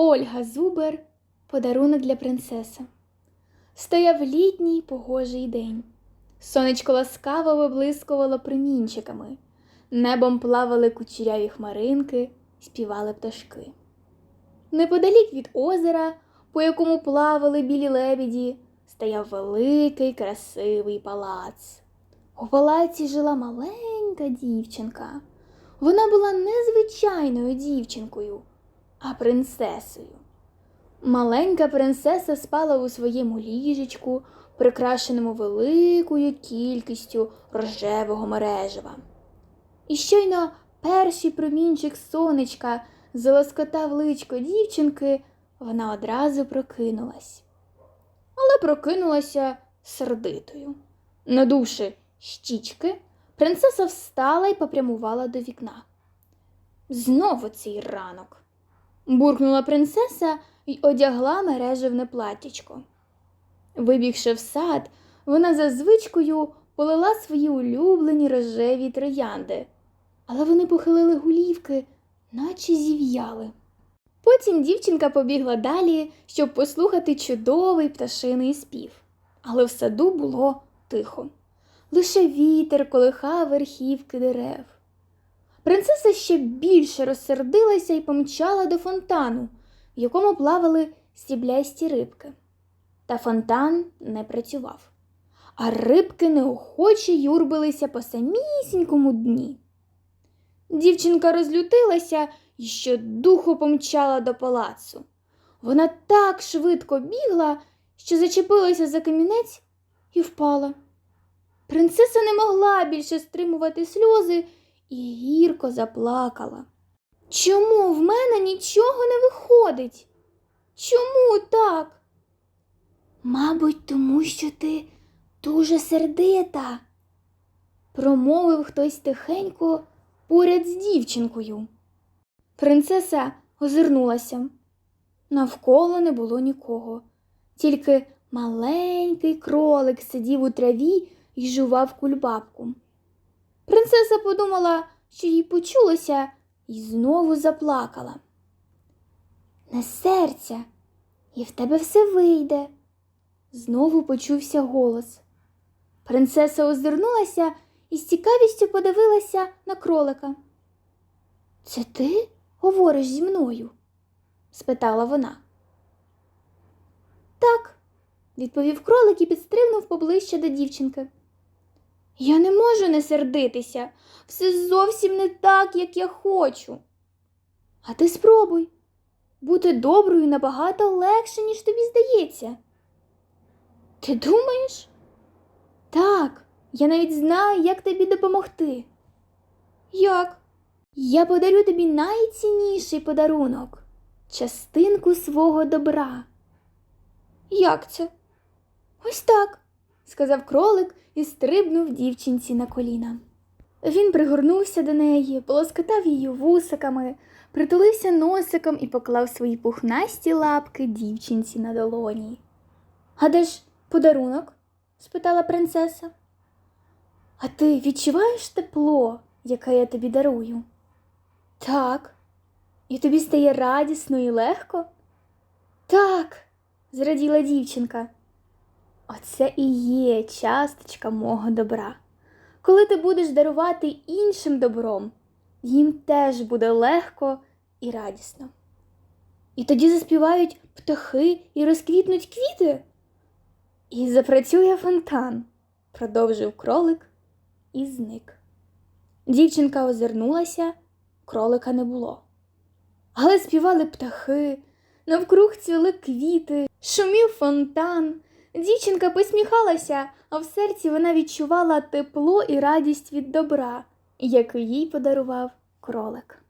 Ольга Зубер подарунок для принцеси. Стояв літній погожий день. Сонечко ласкаво виблискувало промінчиками. Небом плавали кучеряві хмаринки, співали пташки. Неподалік від озера, по якому плавали білі лебіді, стояв великий красивий палац. У палаці жила маленька дівчинка. Вона була не звичайною дівчинкою, а принцесою. Маленька принцеса спала у своєму ліжечку, прикрашеному великою кількістю рожевого мережева. І щойно перший промінчик сонечка залоскотав личко дівчинки, вона одразу прокинулась. Але прокинулася сердитою. Надувши щічки, принцеса встала і попрямувала до вікна. Знову цей ранок. Буркнула принцеса й одягла мережевне платтячко. Вибігши в сад, вона за звичкою полила свої улюблені рожеві троянди, але вони похилили гулівки, наче зів'яли. Потім дівчинка побігла далі, щоб послухати чудовий пташиний спів. Але в саду було тихо. Лише вітер колихав верхівки дерев. Принцеса ще більше розсердилася і помчала до фонтану, в якому плавали стіблясті рибки. Та фонтан не працював, а рибки неохоче юрбилися по самісінькому дні. Дівчинка розлютилася і щодуху помчала до палацу. Вона так швидко бігла, що зачепилася за камінець і впала. Принцеса не могла більше стримувати сльози і гірко заплакала. Чому в мене нічого не виходить? Чому так? Мабуть, тому що ти дуже сердита, промовив хтось тихенько поряд з дівчинкою. Принцеса озирнулася. Навколо не було нікого, тільки маленький кролик сидів у траві і жував кульбабку. Принцеса подумала, що їй почулося, і знову заплакала. Не серця, і в тебе все вийде. Знову почувся голос. Принцеса озирнулася і з цікавістю подивилася на кролика. Це ти говориш зі мною? спитала вона. Так, відповів кролик і підстрибнув поближче до дівчинки. Я не можу не сердитися. Все зовсім не так, як я хочу. А ти спробуй. Бути доброю набагато легше, ніж тобі здається. Ти думаєш? Так, я навіть знаю, як тобі допомогти. Як? Я подарю тобі найцінніший подарунок частинку свого добра. Як це? Ось так, сказав кролик і стрибнув дівчинці на коліна. Він пригорнувся до неї, полоскотав її вусиками, притулився носиком і поклав свої пухнасті лапки дівчинці на долоні. А де ж подарунок? спитала принцеса. А ти відчуваєш тепло, яке я тобі дарую? Так. І тобі стає радісно і легко? Так, зраділа дівчинка. Оце і є часточка мого добра. Коли ти будеш дарувати іншим добром, їм теж буде легко і радісно. І тоді заспівають птахи і розквітнуть квіти. І запрацює фонтан, продовжив кролик і зник. Дівчинка озирнулася, кролика не було. Але співали птахи, навкруг цвіли квіти, шумів фонтан. Дівчинка посміхалася, а в серці вона відчувала тепло і радість від добра, яку їй подарував кролик.